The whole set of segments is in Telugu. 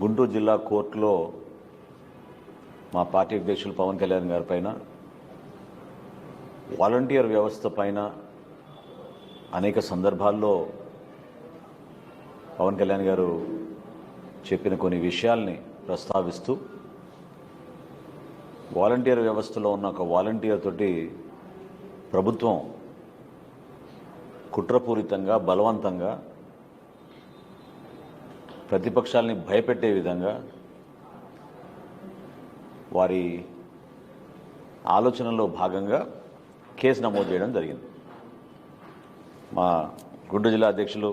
గుంటూరు జిల్లా కోర్టులో మా పార్టీ అధ్యక్షులు పవన్ కళ్యాణ్ గారి పైన వాలంటీర్ వ్యవస్థ పైన అనేక సందర్భాల్లో పవన్ కళ్యాణ్ గారు చెప్పిన కొన్ని విషయాల్ని ప్రస్తావిస్తూ వాలంటీర్ వ్యవస్థలో ఉన్న ఒక వాలంటీర్ తోటి ప్రభుత్వం కుట్రపూరితంగా బలవంతంగా ప్రతిపక్షాల్ని భయపెట్టే విధంగా వారి ఆలోచనలో భాగంగా కేసు నమోదు చేయడం జరిగింది. మా గుంటూరు జిల్లా అధ్యక్షులు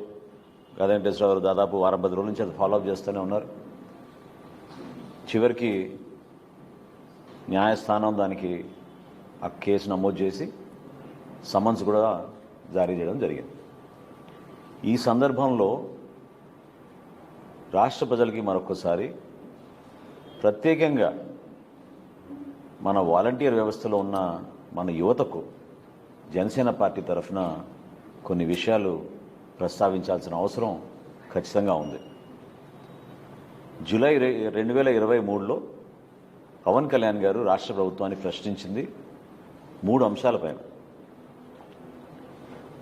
గదా గారు దాదాపు వారం పది రోజుల నుంచి అది ఫాలోఅప్ చేస్తూనే ఉన్నారు. చివరికి న్యాయస్థానం దానికి ఆ కేసు నమోదు చేసి సమన్స్ కూడా జారీ చేయడం జరిగింది. ఈ సందర్భంలో రాష్ట్ర ప్రజలకి మరొకసారి ప్రత్యేకంగా మన వాలంటీర్ వ్యవస్థలో ఉన్న మన యువతకు జనసేన పార్టీ తరఫున కొన్ని విషయాలు ప్రస్తావించాల్సిన అవసరం ఖచ్చితంగా ఉంది. జూలై రెండు వేల ఇరవై మూడులో పవన్ కళ్యాణ్ గారు రాష్ట్ర ప్రభుత్వాన్ని ప్రశ్నించింది మూడు అంశాలపైన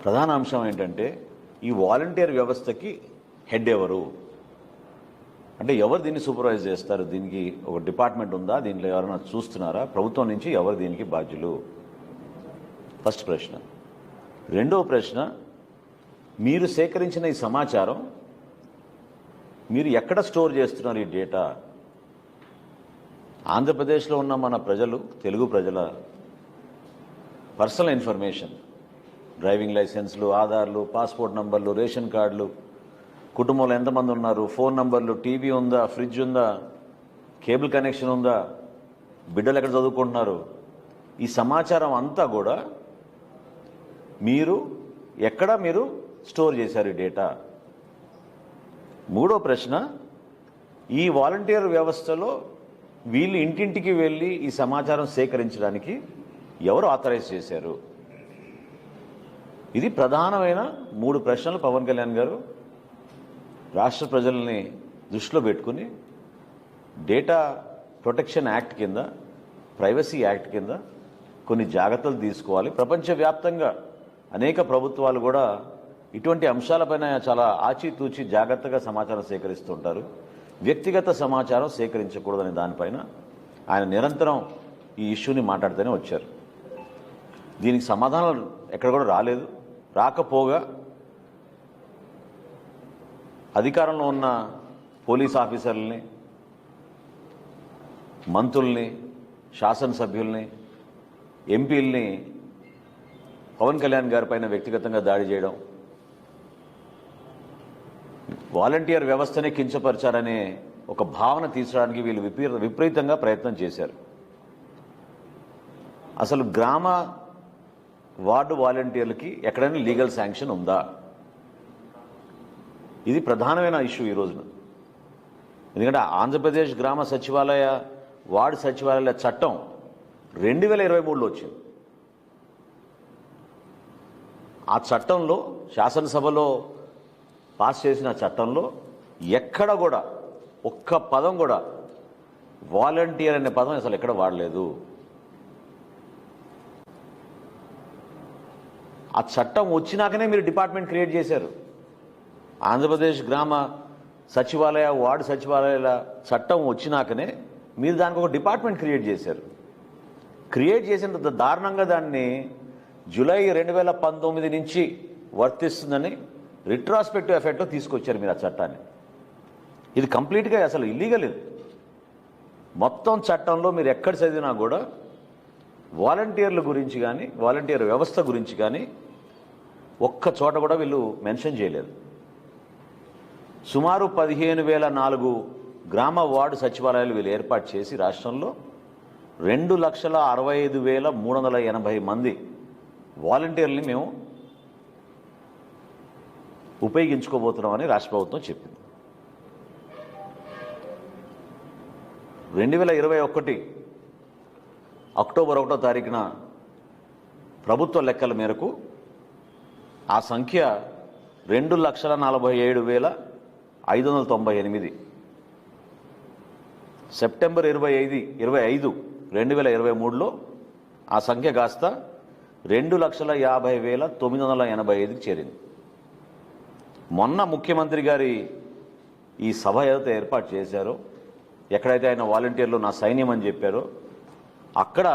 ప్రధాన అంశం ఏంటంటే ఈ వాలంటీర్ వ్యవస్థకి హెడ్ ఎవరు? అంటే ఎవరు దీన్ని సూపర్వైజ్ చేస్తారు? దీనికి ఒక డిపార్ట్మెంట్ ఉందా? దీంట్లో ఎవరైనా చూస్తున్నారా? ప్రభుత్వం నుంచి ఎవరు దీనికి బాధ్యులు? ఫస్ట్ ప్రశ్న. రెండవ ప్రశ్న మీరు సేకరించిన ఈ సమాచారం మీరు ఎక్కడ స్టోర్ చేస్తున్నారు ఈ డేటా? ఆంధ్రప్రదేశ్లో ఉన్న మన ప్రజలు తెలుగు ప్రజల పర్సనల్ ఇన్ఫర్మేషన్ డ్రైవింగ్ లైసెన్స్లు ఆధార్లు పాస్పోర్ట్ నంబర్లు రేషన్ కార్డులు కుటుంబంలో ఎంతమంది ఉన్నారు? ఫోన్ నంబర్లు టీవీ ఉందా? ఫ్రిడ్జ్ ఉందా? కేబుల్ కనెక్షన్ ఉందా? బిడ్డలు ఎక్కడ చదువుకుంటున్నారు? ఈ సమాచారం అంతా కూడా మీరు ఎక్కడ మీరు స్టోర్ చేశారు ఈ డేటా? మూడో ప్రశ్న ఈ వాలంటీర్ వ్యవస్థలో వీళ్ళు ఇంటింటికి వెళ్ళి ఈ సమాచారం సేకరించడానికి ఎవరు ఆథరైజ్ చేశారు? ఇది ప్రధానమైన మూడు ప్రశ్నలు పవన్ కళ్యాణ్ గారు. రాష్ట్ర ప్రజల్ని దృష్టిలో పెట్టుకుని డేటా ప్రొటెక్షన్ యాక్ట్ కింద ప్రైవసీ యాక్ట్ కింద కొన్ని జాగ్రత్తలు తీసుకోవాలి. ప్రపంచవ్యాప్తంగా అనేక ప్రభుత్వాలు కూడా ఇటువంటి అంశాలపైన చాలా ఆచితూచి జాగ్రత్తగా సమాచారం సేకరిస్తుంటారు. వ్యక్తిగత సమాచారం సేకరించకూడదనే దానిపైన ఆయన నిరంతరం ఈ ఇష్యూని మాట్లాడుతూనే వచ్చారు. దీనికి సమాధానం ఎక్కడ కూడా రాలేదు. రాకపోగా అధికారంలో ఉన్న పోలీస్ ఆఫీసర్లని మంత్రుల్ని శాసనసభ్యుల్ని ఎంపీల్ని పవన్ కళ్యాణ్ గారిపైన వ్యక్తిగతంగా దాడి చేయడం వాలంటీర్ వ్యవస్థనే కించపరిచారనే ఒక భావన తీర్చడానికి వీళ్ళు విపరీత విపరీతంగా ప్రయత్నం చేశారు. అసలు గ్రామ వార్డు వాలంటీర్లకి ఎక్కడైనా లీగల్ శాంక్షన్ ఉందా? ఇది ప్రధానమైన ఇష్యూ ఈ రోజున. ఎందుకంటే ఆంధ్రప్రదేశ్ గ్రామ సచివాలయ వార్డు సచివాలయాల చట్టం రెండు వేల ఇరవై మూడులో వచ్చింది. ఆ చట్టంలో శాసనసభలో పాస్ చేసిన చట్టంలో ఎక్కడ కూడా ఒక్క పదం కూడా వాలంటీర్ అనే పదం అసలు ఎక్కడ వాడలేదు. ఆ చట్టం వచ్చినాకనే మీరు డిపార్ట్మెంట్ క్రియేట్ చేశారు. ఆంధ్రప్రదేశ్ గ్రామ సచివాలయ వార్డు సచివాలయాల చట్టం వచ్చినాకనే మీరు దానికి ఒక డిపార్ట్మెంట్ క్రియేట్ చేశారు. క్రియేట్ చేసిన దారుణంగా దాన్ని జూలై రెండు వేల పంతొమ్మిది నుంచి వర్తిస్తుందని రిట్రాస్పెక్టివ్ ఎఫెక్ట్లో తీసుకొచ్చారు మీరు ఆ చట్టాన్ని. ఇది కంప్లీట్గా అసలు ఇల్లీగల్ ఇది. మొత్తం చట్టంలో మీరు ఎక్కడ చదివినా కూడా వాలంటీర్ల గురించి కానీ వాలంటీర్ వ్యవస్థ గురించి కానీ ఒక్క చోట కూడా వీళ్ళు మెన్షన్ చేయలేదు. సుమారు పదిహేను వేల నాలుగు గ్రామ వార్డు సచివాలయాలు వీళ్ళు ఏర్పాటు చేసి రాష్ట్రంలో రెండు లక్షల అరవై ఐదు వేల మూడు వందల ఎనభై మంది వాలంటీర్లని మేము ఉపయోగించుకోబోతున్నామని రాష్ట్ర ప్రభుత్వం చెప్పింది. రెండు వేల ఇరవై ఒకటి అక్టోబర్ ఒకటో తారీఖున ప్రభుత్వ లెక్కల మేరకు ఆ సంఖ్య రెండు లక్షల నలభై ఏడు వేల ఐదు వందల తొంభై ఎనిమిది. సెప్టెంబర్ ఇరవై ఐదు ఇరవై ఐదు రెండు వేల ఇరవై మూడులో ఆ సంఖ్య కాస్త రెండు లక్షల యాభై వేల తొమ్మిది వందల ఎనభై ఐదుకి చేరింది. మొన్న ముఖ్యమంత్రి గారి ఈ సభ ఏదైతే ఏర్పాటు చేశారో ఎక్కడైతే ఆయన వాలంటీర్లు నా సైన్యం అని చెప్పారో అక్కడ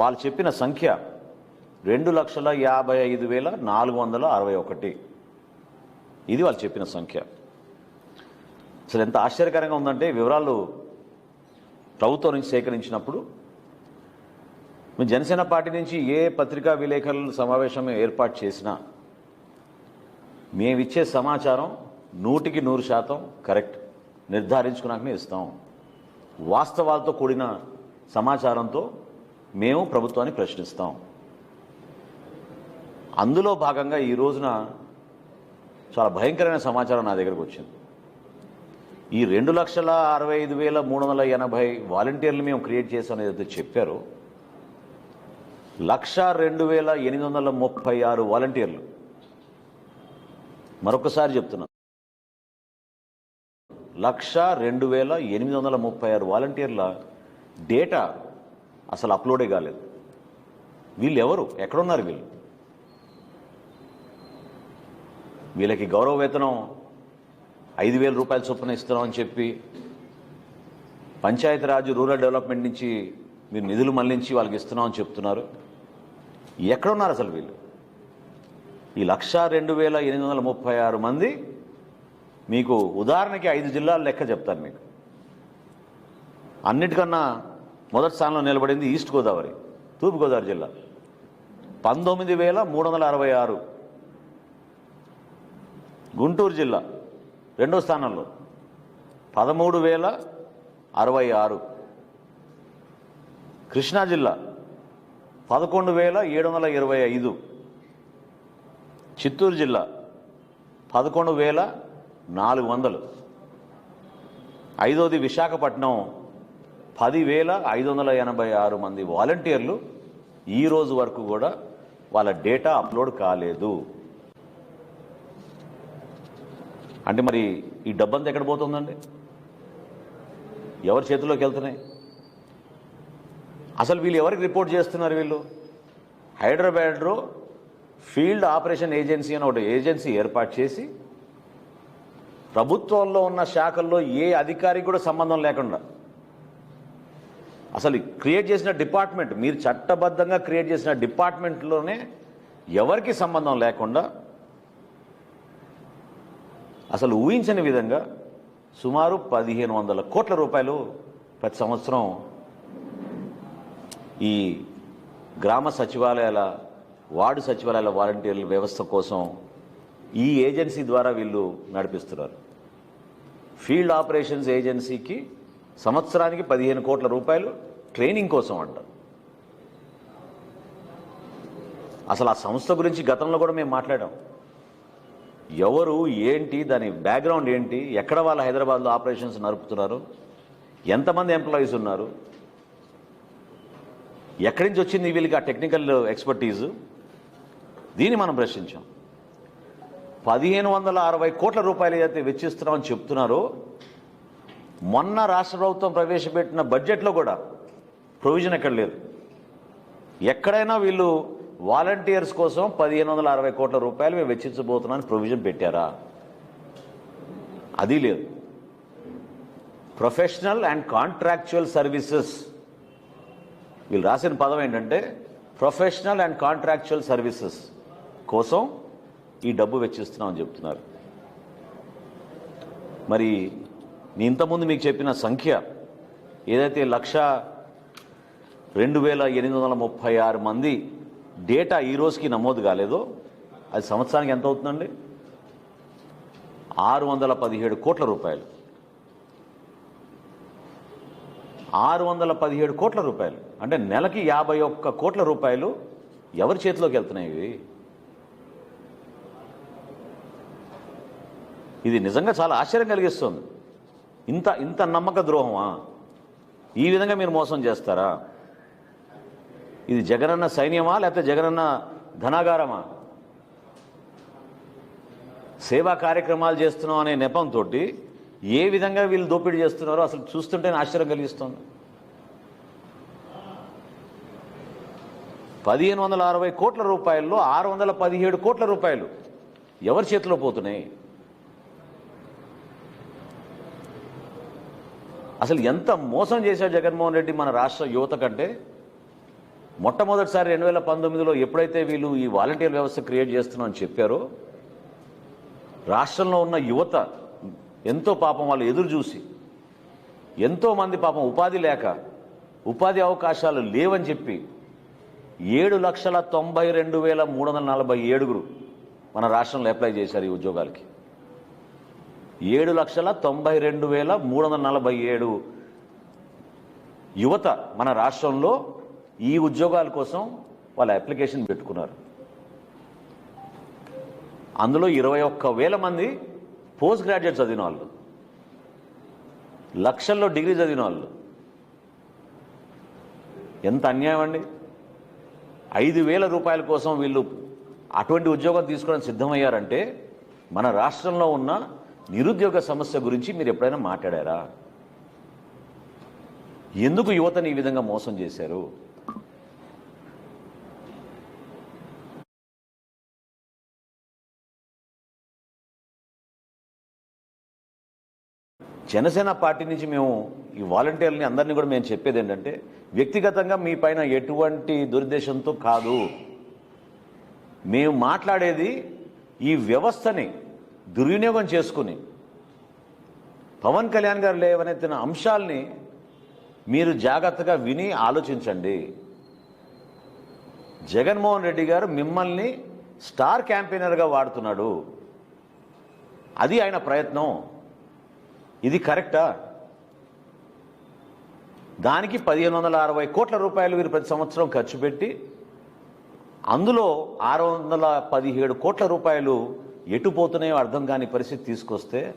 వాళ్ళు చెప్పిన సంఖ్య రెండు లక్షల యాభై ఐదు వేల నాలుగు వందల అరవై ఒకటి. ఇది వాళ్ళు చెప్పిన సంఖ్య. అసలు ఎంత ఆశ్చర్యకరంగా ఉందంటే వివరాలు ప్రభుత్వం నుంచి సేకరించినప్పుడు జనసేన పార్టీ నుంచి ఏ పత్రికా విలేకరుల సమావేశం ఏర్పాటు చేసినా మేమిచ్చే సమాచారం నూటికి నూరు శాతం కరెక్ట్. నిర్ధారించుకున్నాకనే ఇస్తాం. వాస్తవాలతో కూడిన సమాచారంతో మేము ప్రభుత్వాన్ని ప్రశ్నిస్తాం. అందులో భాగంగా ఈ రోజున చాలా భయంకరమైన సమాచారం నా దగ్గరకు వచ్చింది. ఈ రెండు లక్షల అరవై ఐదు వేల మూడు వందల ఎనభై వాలంటీర్లు మేము క్రియేట్ చేసాం ఏదైతే చెప్పారో. లక్ష రెండు వేల ఎనిమిది వందల ముప్పై ఆరు వాలంటీర్లు. మరొకసారి చెప్తున్నా. లక్ష రెండు వేల ఎనిమిది వందల ముప్పై ఆరు వాలంటీర్ల డేటా అసలు అప్లోడే కాలేదు. వీళ్ళు ఎవరు ఎక్కడున్నారు వీళ్ళు? వీళ్ళకి గౌరవ వేతనం ఐదు వేల రూపాయల చొప్పున ఇస్తున్నామని చెప్పి పంచాయతీరాజ్ రూరల్ డెవలప్మెంట్ నుంచి మీరు నిధులు మళ్ళించి వాళ్ళకి ఇస్తున్నామని చెప్తున్నారు. ఎక్కడున్నారు అసలు వీళ్ళు? ఈ లక్ష రెండు వేల ఎనిమిది వందల ముప్పై ఆరు మంది మీకు ఉదాహరణకి ఐదు జిల్లాల లెక్క చెప్తాను మీకు. అన్నిటికన్నా మొదటి స్థానంలో నిలబడింది ఈస్ట్ గోదావరి తూర్పుగోదావరి జిల్లా. పంతొమ్మిది వేల మూడు వందల అరవై ఆరు గుంటూరు జిల్లా. రెండో స్థానంలో. పదమూడు వేల అరవై ఆరు. కృష్ణా జిల్లా. పదకొండు వేల ఏడు వందల ఇరవై ఐదు. చిత్తూరు జిల్లా. పదకొండు వేల నాలుగు వందలు. ఐదోది విశాఖపట్నం. పదివేల ఐదు వందల ఎనభై ఆరు మంది వాలంటీర్లు ఈ రోజు వరకు కూడా వాళ్ళ డేటా అప్లోడ్ కాలేదు. అంటే మరి ఈ డబ్బంతా ఎక్కడ పోతుందండి? ఎవరి చేతిలోకి వెళ్తున్నాయి? అసలు వీళ్ళు ఎవరికి రిపోర్ట్ చేస్తున్నారు వీళ్ళు? హైదరాబాద్లో ఫీల్డ్ ఆపరేషన్ ఏజెన్సీ అని ఒకటి ఏజెన్సీ ఏర్పాటు చేసి ప్రభుత్వంలో ఉన్న శాఖల్లో ఏ అధికారికి కూడా సంబంధం లేకుండా అసలు క్రియేట్ చేసిన డిపార్ట్మెంట్ మీరు చట్టబద్ధంగా క్రియేట్ చేసిన డిపార్ట్మెంట్లోనే ఎవరికి సంబంధం లేకుండా అసలు ఊహించని విధంగా సుమారు పదిహేను వందల కోట్ల రూపాయలు ప్రతి సంవత్సరం ఈ గ్రామ సచివాలయాల వార్డు సచివాలయాల వాలంటీర్ల వ్యవస్థ కోసం ఈ ఏజెన్సీ ద్వారా వీళ్ళు నడిపిస్తున్నారు. ఫీల్డ్ ఆపరేషన్స్ ఏజెన్సీకి సంవత్సరానికి పదిహేను కోట్ల రూపాయలు ట్రైనింగ్ కోసం అంట అసలు ఆ సంస్థ గురించి గతంలో కూడా మేము మాట్లాడాం. ఎవరు ఏంటి దాని బ్యాక్గ్రౌండ్ ఏంటి ఎక్కడ వాళ్ళ హైదరాబాద్లో ఆపరేషన్స్ నడుపుతున్నారు ఎంతమంది ఎంప్లాయీస్ ఉన్నారు ఎక్కడి నుంచి వచ్చింది వీళ్ళకి ఆ టెక్నికల్ ఎక్స్పర్టీజు దీన్ని మనం ప్రశ్నించాం. పదిహేను వందల అరవై కోట్ల రూపాయలు ఏదైతే వెచ్చిస్తున్నామని చెప్తున్నారో మొన్న రాష్ట్ర ప్రభుత్వం ప్రవేశపెట్టిన బడ్జెట్లో కూడా ప్రొవిజన్ ఎక్కడ లేదు. ఎక్కడైనా వీళ్ళు వాలంటీర్స్ కోసం పదిహేను వందల అరవై కోట్ల రూపాయలు మేము వెచ్చించబోతున్నామని ప్రొవిజన్ పెట్టారా? అది లేదు. Professional and contractual services. వీళ్ళు రాసిన పదం ఏంటంటే ప్రొఫెషనల్ అండ్ కాంట్రాక్చువల్ సర్వీసెస్ కోసం ఈ డబ్బు వెచ్చిస్తున్నామని చెప్తున్నారు. మరి నేను ఇంతకుముందు మీకు చెప్పిన సంఖ్య ఏదైతే లక్ష రెండు వేల ఎనిమిది వందల ముప్పై ఆరు మంది డేటా ఈ రోజుకి నమోదు కాలేదో అది సంవత్సరానికి ఎంత అవుతుందండి? ఆరు వందల పదిహేడు కోట్ల రూపాయలు. ఆరు వందల పదిహేడు కోట్ల రూపాయలు. అంటే నెలకి యాభై ఒక్క కోట్ల రూపాయలు ఎవరి చేతిలోకి వెళ్తున్నాయి ఇవి? ఇది నిజంగా చాలా ఆశ్చర్యం కలిగిస్తుంది. ఇంత ఇంత నమ్మక ద్రోహమా? ఈ విధంగా మీరు మోసం చేస్తారా? ఇది జగనన్న సైన్యమా లేకపోతే జగనన్న ధనాగారమా? సేవా కార్యక్రమాలు చేస్తున్నాం అనే నెపంతో ఏ విధంగా వీళ్ళు దోపిడీ చేస్తున్నారో అసలు చూస్తుంటే ఆశ్చర్యం కలిగిస్తుంది. పదిహేను వందల అరవై కోట్ల రూపాయల్లో ఆరు వందల పదిహేడు కోట్ల రూపాయలు ఎవరి చేతిలో పోతున్నాయి? అసలు ఎంత మోసం చేశాడు జగన్మోహన్ రెడ్డి మన రాష్ట్ర యువత కంటే? మొట్టమొదటిసారి రెండు వేల పంతొమ్మిదిలో ఎప్పుడైతే వీళ్ళు ఈ వాలంటీర్ వ్యవస్థ క్రియేట్ చేస్తున్నామని చెప్పారో రాష్ట్రంలో ఉన్న యువత ఎంతో పాపం వాళ్ళు ఎదురు చూసి ఎంతో మంది పాపం ఉపాధి లేక ఉపాధి అవకాశాలు లేవని చెప్పి ఏడు లక్షల తొంభై రెండు వేల మూడు వందల నలభై ఏడుగురు మన రాష్ట్రంలో అప్లై చేశారు ఈ ఉద్యోగాలకి. ఏడు లక్షల తొంభై రెండు వేల మూడు వందల నలభై ఏడు యువత మన రాష్ట్రంలో ఈ ఉద్యోగాల కోసం వాళ్ళ అప్లికేషన్ పెట్టుకున్నారు. అందులో ఇరవై ఒక్క వేల మంది పోస్ట్ గ్రాడ్యుయేట్ చదివిన వాళ్ళు. లక్షల్లో డిగ్రీ చదివిన వాళ్ళు. ఎంత అన్యాయం అండి? ఐదు వేల రూపాయల కోసం వీళ్ళు అటువంటి ఉద్యోగం తీసుకోవడానికి సిద్ధమయ్యారంటే మన రాష్ట్రంలో ఉన్న నిరుద్యోగ సమస్య గురించి మీరు ఎప్పుడైనా మాట్లాడారా? ఎందుకు యువతని ఈ విధంగా మోసం చేశారు? జనసేన పార్టీ నుంచి మేము ఈ వాలంటీర్లని అందరినీ కూడా మేము చెప్పేది ఏంటంటే వ్యక్తిగతంగా మీ పైన ఎటువంటి దురుద్దేశంతో కాదు. మేము మాట్లాడేది ఈ వ్యవస్థని దుర్వినియోగం చేసుకుని పవన్ కళ్యాణ్ గారు లేవనెత్తిన అంశాల్ని మీరు జాగ్రత్తగా విని ఆలోచించండి. జగన్మోహన్ రెడ్డి గారు మిమ్మల్ని స్టార్ క్యాంపెయినర్గా వాడుతున్నాడు. అది ఆయన ప్రయత్నం. ఇది కరెక్టా? దానికి పదిహేను వందల అరవై కోట్ల రూపాయలు వీరు ప్రతి సంవత్సరం ఖర్చు పెట్టి అందులో ఆరు వందల పదిహేడు కోట్ల రూపాయలు ఎటుపోతున్నాయో అర్థం కాని పరిస్థితి తీసుకొస్తే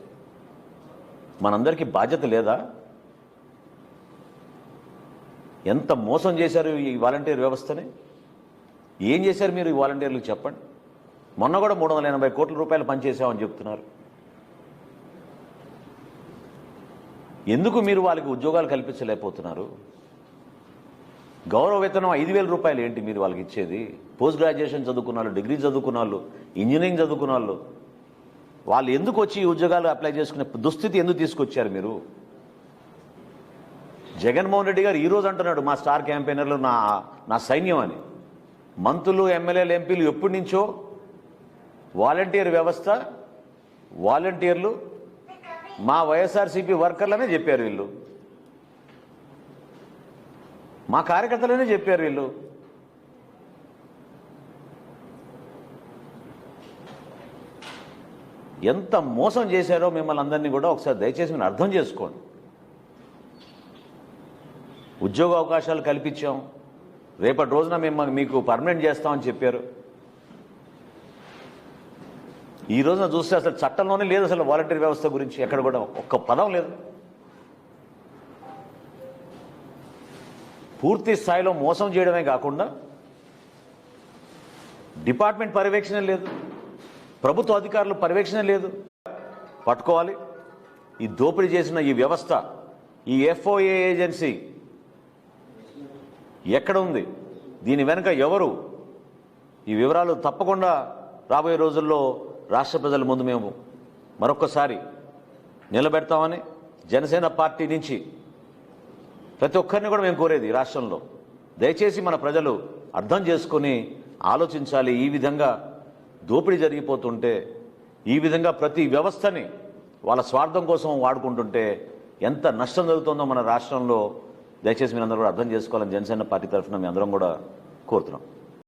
మనందరికీ బాధ్యత లేదా? ఎంత మోసం చేశారు ఈ వాలంటీర్ వ్యవస్థని? ఏం చేశారు మీరు ఈ వాలంటీర్లకు చెప్పండి? మొన్న కూడా మూడు వందల ఎనభై కోట్ల రూపాయలు పనిచేసామని చెప్తున్నారు. ఎందుకు మీరు వాళ్ళకి ఉద్యోగాలు కల్పించలేకపోతున్నారు? గౌరవ వేతనం ఐదు వేల రూపాయలు ఏంటి మీరు వాళ్ళకి ఇచ్చేది? పోస్ట్ గ్రాడ్యుయేషన్ చదువుకున్న వాళ్ళు డిగ్రీ చదువుకున్న వాళ్ళు ఇంజనీరింగ్ చదువుకున్న వాళ్ళు వాళ్ళు ఎందుకు వచ్చి ఉద్యోగాలు అప్లై చేసుకునే దుస్థితి ఎందుకు తీసుకొచ్చారు మీరు? జగన్మోహన్ రెడ్డి గారు ఈరోజు అంటున్నాడు మా స్టార్ క్యాంపెయినర్లు నా నా సైన్యం అని. మంత్రులు ఎమ్మెల్యేలు ఎంపీలు ఎప్పటి నుంచో వాలంటీర్ వ్యవస్థ వాలంటీర్లు మా వైఎస్ఆర్సీపీ వర్కర్లనే చెప్పారు వీళ్ళు. మా కార్యకర్తలనే చెప్పారు వీళ్ళు. ఎంత మోసం చేశారో మిమ్మల్ని అందరినీ కూడా ఒకసారి దయచేసి మీరు అర్థం చేసుకోండి. ఉద్యోగ అవకాశాలు కల్పించాం. రేపటి రోజున మిమ్మల్ని మీకు పర్మనెంట్ చేస్తామని చెప్పారు. ఈ రోజున చూస్తే అసలు చట్టంలోనే లేదు అసలు వాలంటీర్ వ్యవస్థ గురించి ఎక్కడ కూడా ఒక్క పదం లేదు. పూర్తి స్థాయిలో మోసం చేయడమే కాకుండా డిపార్ట్మెంట్ పర్యవేక్షణ లేదు ప్రభుత్వ అధికారులు పర్యవేక్షణ లేదు. పట్టుకోవాలి. ఈ దోపిడీ చేసిన ఈ వ్యవస్థ ఈ ఎఫ్ఓఏ ఏజెన్సీ ఎక్కడ ఉంది? దీని వెనుక ఎవరు? ఈ వివరాలు తప్పకుండా రాబోయే రోజుల్లో రాష్ట్ర ప్రజల ముందు మేము మరొకసారి నిలబెడతామని జనసేన పార్టీ నుంచి ప్రతి ఒక్కరిని కూడా మేము కోరేది రాష్ట్రంలో. దయచేసి మన ప్రజలు అర్థం చేసుకొని ఆలోచించాలి. ఈ విధంగా దోపిడీ జరిగిపోతుంటే ఈ విధంగా ప్రతి వ్యవస్థని వాళ్ళ స్వార్థం కోసం వాడుకుంటుంటే ఎంత నష్టం జరుగుతుందో మన రాష్ట్రంలో దయచేసి మీరు అందరూ కూడా అర్థం చేసుకోవాలని జనసేన పార్టీ తరఫున మీ అందరం కూడా కోరుతున్నాం.